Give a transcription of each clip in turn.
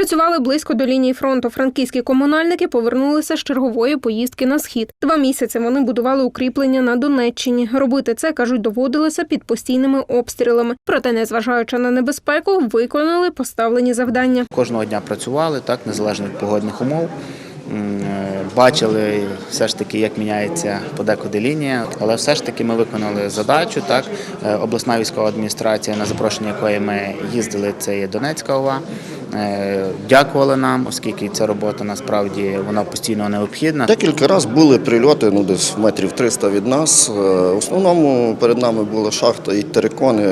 Працювали близько до лінії фронту. Франківські комунальники повернулися з чергової поїздки на схід. Два місяці вони будували укріплення на Донеччині. Робити це кажуть, доводилося під постійними обстрілами. Проте, незважаючи на небезпеку, виконали поставлені завдання. Кожного дня працювали, так, незалежно від погодних умов. Е, Бачили все ж таки, як міняється подекуди лінія, але все ж таки ми виконали задачу. Так, Е, обласна військова адміністрація, на запрошення якої ми їздили, це є Донецька ОВА. е, Дякували нам, оскільки ця робота насправді вона постійно необхідна. Декілька разів були прильоти, ну десь метрів 300 від нас. В основному перед нами була шахта і терикони.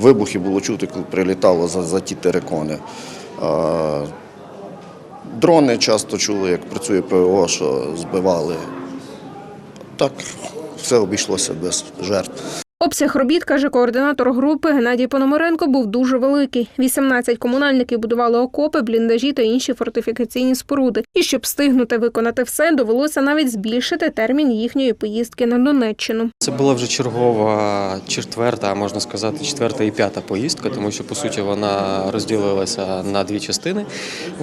Вибухи було чути, коли прилітало за, за ті терикони. Дрони часто чули, як працює ПВО, що збивали. Так, все обійшлося без жертв. Обсяг робіт, каже координатор групи Геннадій Пономаренко, був дуже великий. 18 комунальників будували окопи, бліндажі та інші фортифікаційні споруди. І щоб встигнути виконати все, довелося навіть збільшити термін їхньої поїздки на Донеччину. Це була вже чергова четверта, а можна сказати, четверта і п'ята поїздка, тому що по суті вона розділилася на дві частини.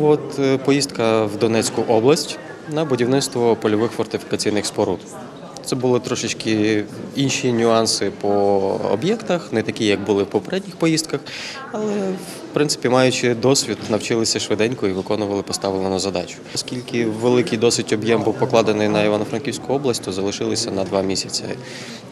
От е, поїздка в Донецьку область на будівництво польових фортифікаційних споруд. Це були трошечки інші нюанси по об'єктах, не такі, як були в попередніх поїздках, але в принципі, маючи досвід, навчилися швиденько і виконували поставлену задачу. Оскільки великий досить об'єм був покладений на Івано-Франківську область, то залишилися на два місяці.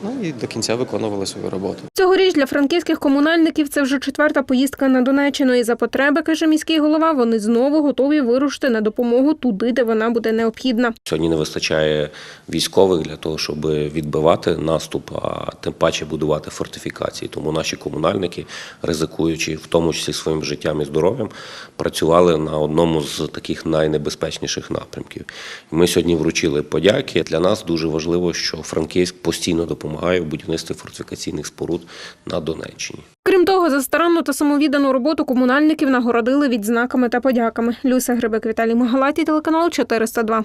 Ну і до кінця виконували свою роботу. Цьогоріч для франківських комунальників це вже четверта поїздка на Донеччину. І за потреби, каже міський голова, вони знову готові вирушити на допомогу туди, де вона буде необхідна. Сьогодні не вистачає військових для того, щоб відбивати наступ, а тим паче будувати фортифікації. Тому наші комунальники, ризикуючи в тому числі своїм життям і здоров'ям, працювали на одному з таких найнебезпечніших напрямків. Ми сьогодні вручили подяки. Для нас дуже важливо, що Франківськ постійно допомагає в будівництві фортифікаційних споруд на Донеччині. Крім того, за старанну та самовіддану роботу комунальників нагородили відзнаками та подяками. Люся Грибик, Віталій Магалаті, телеканал 402.